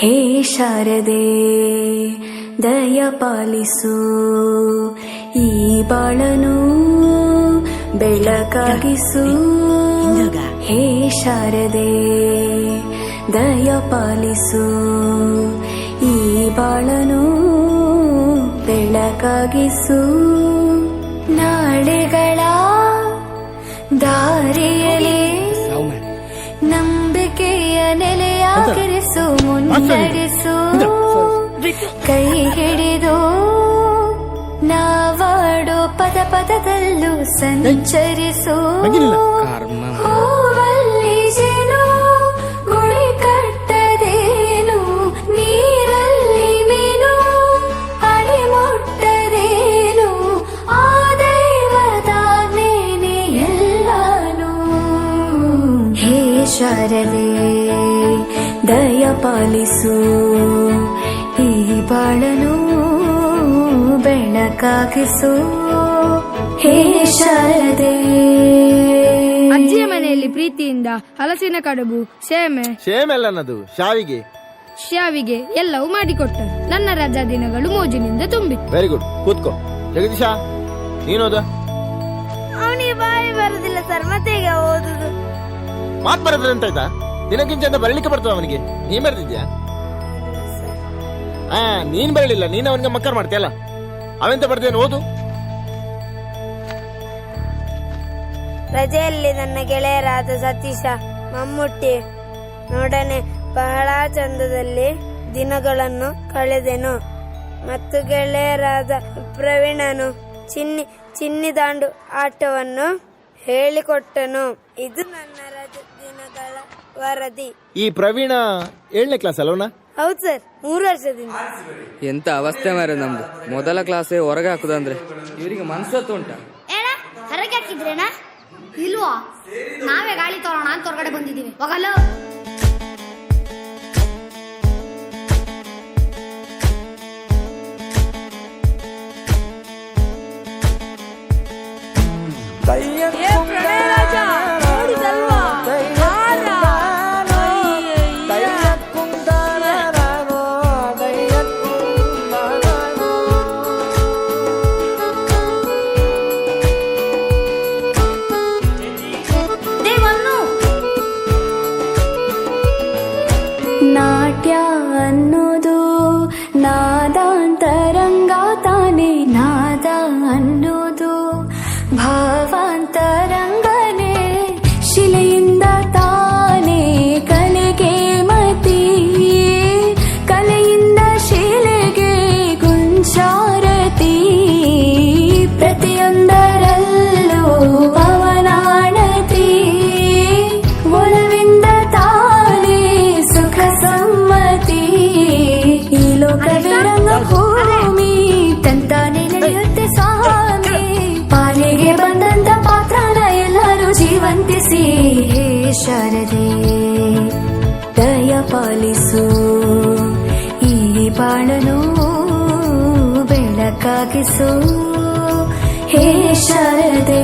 ಹೇ ಶಾರದೆ ದಯ ಪಾಲಿಸು. ಈ ಬಾಳನು ಬೆಳಕಾಗಿಸು. ಹೇ ಶಾರದೆ ದಯ ಪಾಲಿಸು. ಈ ಬಾಳನು ಬೆಳಕಾಗಿಸು. ನಾಳೆಗಳ ದಾರಿಯಲ್ಲಿ ನಂಬಿಕೆಯ ನೆಲೆಯಾಗಿರಿಸು ಮುನ್ನಡೆಸು ಕೈ ಹಿಡಿದು ನಾವಾಡೋ ಪದ ಪದದಲ್ಲೂ ಸಂಚರಿಸು. ಹೂವಲ್ಲಿ ಜೇನು ಗುಳಿ ಕಟ್ಟದೇನು ನೀರಲ್ಲಿ ಮೀನು ಅಡಿ ಮುಟ್ಟದೇನು ಆ ದೈವದಾನೇನೆ ಎಲ್ಲಾನು. ಹೇ ಶಾರದೆ. ದಯ ಪಾಲಿಸು. ಈ ಬಾಳನು ಬೆಳಕಾಗಿಸು ಹೇ ಶಾರದೆ. ಅಜ್ಜಿಯ ಮನೆಯಲ್ಲಿ ಪ್ರೀತಿಯಿಂದ ಹಲಸಿನ ಕಡುಬು ಸೇಮೆ ಸೇಮೆಲ್ಲನದು ಅನ್ನದು ಶಾವಿಗೆ. ಶ್ಯಾವಿಗೆ ಎಲ್ಲವೂ ಮಾಡಿಕೊಟ್ಟರು. ನನ್ನ ರಜಾ ದಿನಗಳು ಮೋಜಿನಿಂದ ತುಂಬಿ ವೆರಿ ಗುಡ್ ಕೂತ್ಕೋ. ಜಗದೀಶ ನೀನೋದ ಅವನಿಗೆ ಬಾಯಿ ಬರುದಿಲ್ಲ ಸರ್ ಮತ್ತೆ ಈಗ ಓದುದು? ಮಾತ್ ಬರೋದ್ರೆ ಆಯ್ತಾ ಅಂತ ಬರಲಿಕ್ಕೆ ಬರ್ತದ ಅವನಿಗೆ. ನೀನ್ ಬರ್ತಿದ್ಯಾ ಹಾ ನೀನ್ ಬರಲಿಲ್ಲ. ನೀನ್ ಅವನಿಗೆ ಮಕ್ಕರ್ ಮಾಡ್ತೀಯಲ್ಲ ಅವೆಂತ ಬರ್ದೇನು ಓದು. ರಜೆಯಲ್ಲಿ ನನ್ನ ಗೆಳೆಯರಾದ ಸತೀಶ ಮಮ್ಮುಟ್ಟಿ ನೋಡನೆ ಬಹಳ ಚಂದದಲ್ಲಿ ದಿನಗಳನ್ನು ಕಳೆದೆನು. ಮತ್ತು ಗೆಳೆಯರಾದ ಪ್ರವೀಣನು ಚಿನ್ನಿ ಚಿನ್ನಿ ದಾಂಡು ಆಟವನ್ನು ಹೇಳಿಕೊಟ್ಟನು. ಇದು ನನ್ನ ವರದಿ. ಈ ಪ್ರವೀಣ ಏಳನೇ ಕ್ಲಾಸ್ ಅಲ್ವನ ಹೌದು ಸರ್ ಮೂರು ವರ್ಷದಿಂದ. ಎಂತ ಅವಸ್ಥೆ ಮಾರ ನಮ್ದು. ಮೊದಲ ಕ್ಲಾಸೇ ಹೊರಗೆ ಹಾಕುದಂದ್ರೆ ಇವರಿಗೆ ಮನ್ಸತ್ತು ಉಂಟ? ಏನ ಹೊರಗೆ ಹಾಕಿದ್ರೇನಾ? ಇಲ್ವಾ? ನಾವೇ ಗಾಳಿ ತರೋಣ ಅಂತ ಹೊರಗಡೆ ಬಂದಿದ್ದೀವಿ. ಹೋಗಲ್ಲ? ನಾಟ್ಯ ಅನ್ನೋದು ಈ ಬಾಳನು ಬೆಳಕಾಗಿಸು. ಹೇ ಶಾರದೆ.